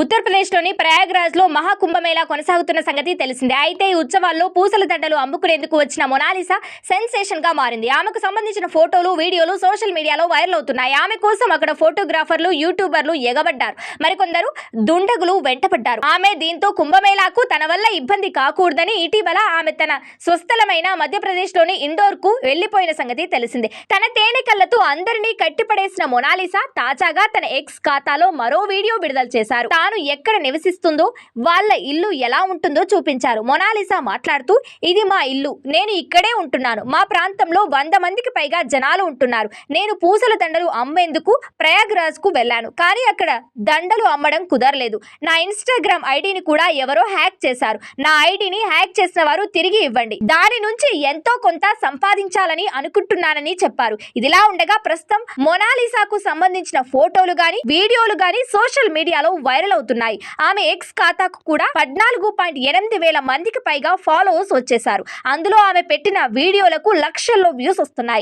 ఉత్తరప్రదేశ్లోని ప్రయాగ్రాజ్లో మహాకుంభమేళా కొనసాగుతున్న సంగతి తెలిసిందే. అయితే ఈ ఉత్సవాల్లో పూసల దండలు అమ్ముకునేందుకు వచ్చిన మొనాలిసా సెన్సేషన్గా మారింది. ఆమెకు సంబంధించిన ఫోటోలు వీడియోలు సోషల్ మీడియాలో వైరల్ అవుతున్నాయి. ఆమె కోసం అక్కడ ఫోటోగ్రాఫర్లు యూట్యూబర్లు ఎగబడ్డారు. మరికొందరు దుండగులు వెంటపడ్డారు. ఆమె దీంతో కుంభమేళాకు తన వల్ల ఇబ్బంది కాకూడదని ఇటీవల ఆమె తన స్వస్థలమైన మధ్యప్రదేశ్లోని ఇండోర్కు వెళ్ళిపోయిన సంగతి తెలిసిందే. తన తేనెకళ్ళతో అందరినీ కట్టిపడేసిన మొనాలిసా తాజాగా తన ఎక్స్ ఖాతాలో మరో వీడియో విడుదల చేశారు. తాను ఎక్కడ నివసిస్తుందో వాళ్ళ ఇల్లు ఎలా ఉంటుందో చూపించారు. మొనాలిసా మాట్లాడుతూ ఇది మా ఇల్లు. నేను ఇక్కడే ఉంటున్నాను. మా ప్రాంతంలో వంద మందికి పైగా జనాలు ఉంటున్నారు. నేను పూసల దండలు అమ్మేందుకు ప్రయాగ్రాజ్కు వెళ్ళాను. కానీ అక్కడ దండలు అమ్మడం కుదరలేదు. నా ఇన్స్టాగ్రామ్ ఐడిని కూడా ఎవరో హ్యాక్ చేశారు. నా ఐడిని హ్యాక్ చేసిన వారు తిరిగి ఇవ్వండి. దాని నుంచి ఎంతో కొంత సంపాదించాలని అనుకుంటున్నానని చెప్పారు. ఇదిలా ఉండగా ప్రస్తుతం మొనాలిసాకు సంబంధించిన ఫోటోలు గాని వీడియోలు గాని సోషల్ మీడియాలో వైరల్ అవుతున్నాయి ఆమె ఎక్స్ ఖాతాకు కూడా పద్నాలుగు పాయింట్ ఎనిమిది వేల మందికి పైగా ఫాలోవర్స్ వచ్చేశారు. అందులో ఆమె పెట్టిన వీడియోలకు లక్షల్లో వ్యూస్ వస్తున్నాయి.